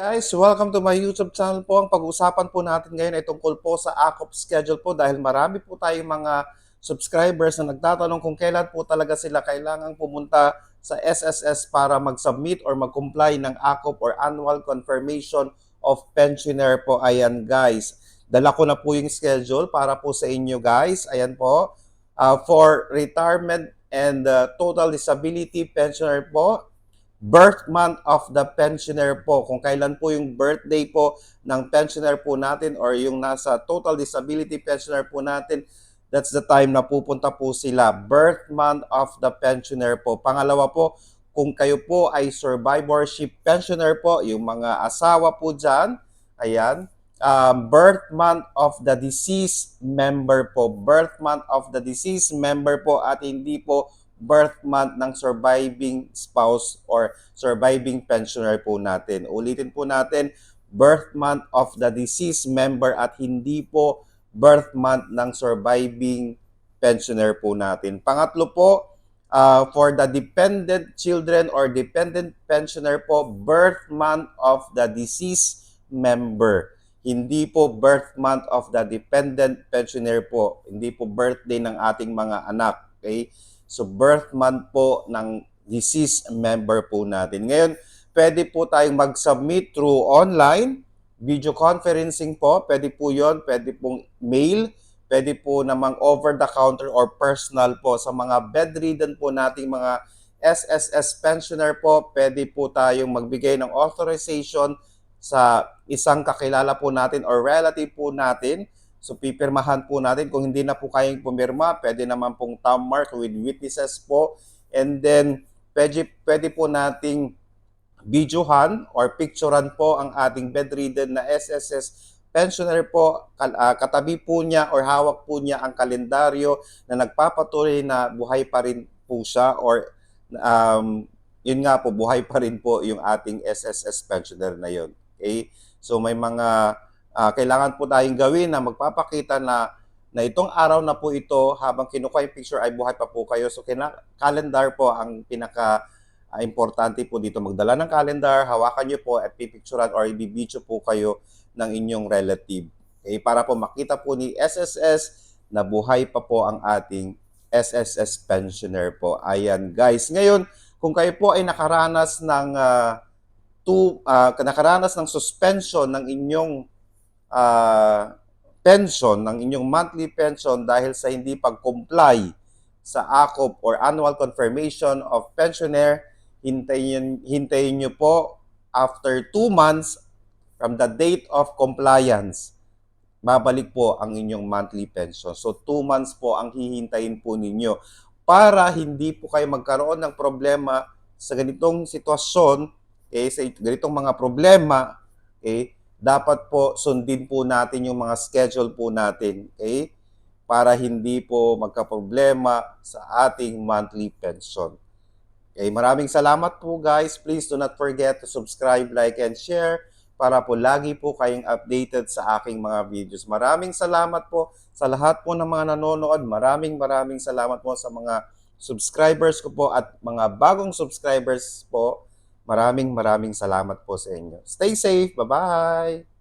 Guys, welcome to my YouTube channel po. Ang pag-uusapan po natin ngayon ay tungkol po sa AKOP schedule po dahil marami po tayong mga subscribers na nagtatanong kung kailan po talaga sila kailangang pumunta sa SSS para mag-submit or mag-comply ng AKOP or Annual Confirmation of Pensioner po. Ayan guys, dala ko na po yung schedule para po sa inyo guys. Ayan po, Uh, for retirement and uh, total disability pensioner po, birth month of the pensioner po. Kung kailan po yung birthday po ng pensioner po natin or yung nasa total disability pensioner po natin, that's the time na pupunta po sila. Birth month of the pensioner po. Pangalawa po, kung kayo po ay survivorship pensioner po, yung mga asawa po dyan, ayan, um, birth month of the deceased member po. Birth month of the deceased member po at hindi po birth month ng surviving spouse or surviving pensioner po natin. Ulitin po natin, birth month of the deceased member at hindi po birth month ng surviving pensioner po natin. Pangatlo po, uh, for the dependent children or dependent pensioner po, birth month of the deceased member. Hindi po birth month of the dependent pensioner po. Hindi po birthday ng ating mga anak. Okay? So birth month po ng deceased member po natin. Ngayon, pwede po tayong mag-submit through online, video conferencing po, pwede po yon, pwede pong mail, pwede po namang over-the-counter or personal po sa mga bedridden po nating mga SSS pensioner po, pwede po tayong magbigay ng authorization sa isang kakilala po natin or relative po natin. So pipirmahan po natin kung hindi na po kayang pumirma, pwede naman pong thumb mark with witnesses po. And then pwede, pwede po nating videohan or picturean po ang ating bedridden na SSS pensioner po, ah, katabi po niya or hawak po niya ang kalendaryo na nagpapatuloy na buhay pa rin po siya or um, yun nga po, buhay pa rin po yung ating SSS pensioner na yun. Okay? So may mga ah, kailangan po tayong gawin na magpapakita na na itong araw na po ito habang kinukuha yung picture ay buhay pa po kayo. So kina- calendar po ang pinaka ah, importante po dito. Magdala ng calendar, hawakan nyo po at pipicturean or ibibidyo po kayo ng inyong relative. Okay? Para po makita po ni SSS na buhay pa po ang ating SSS pensioner po. Ayan guys. Ngayon, kung kayo po ay nakaranas ng ah, to uh, nakaranas ng suspension ng inyong ah, pension, ng inyong monthly pension dahil sa hindi pag-comply sa ACOP or Annual Confirmation of Pensioner, hintayin, hintayin nyo po after 2 months from the date of compliance, babalik po ang inyong monthly pension. So 2 months po ang hihintayin po ninyo para hindi po kayo magkaroon ng problema sa ganitong sitwasyon okay, sa ganitong mga problema, okay, dapat po sundin po natin yung mga schedule po natin, okay, para hindi po magka-problema sa ating monthly pension. Okay, maraming salamat po guys. Please do not forget to subscribe, like, and share para po lagi po kayong updated sa aking mga videos. Maraming salamat po sa lahat po ng mga nanonood. Maraming maraming salamat po sa mga subscribers ko po at mga bagong subscribers po. Maraming maraming salamat po sa inyo. Stay safe. Bye-bye!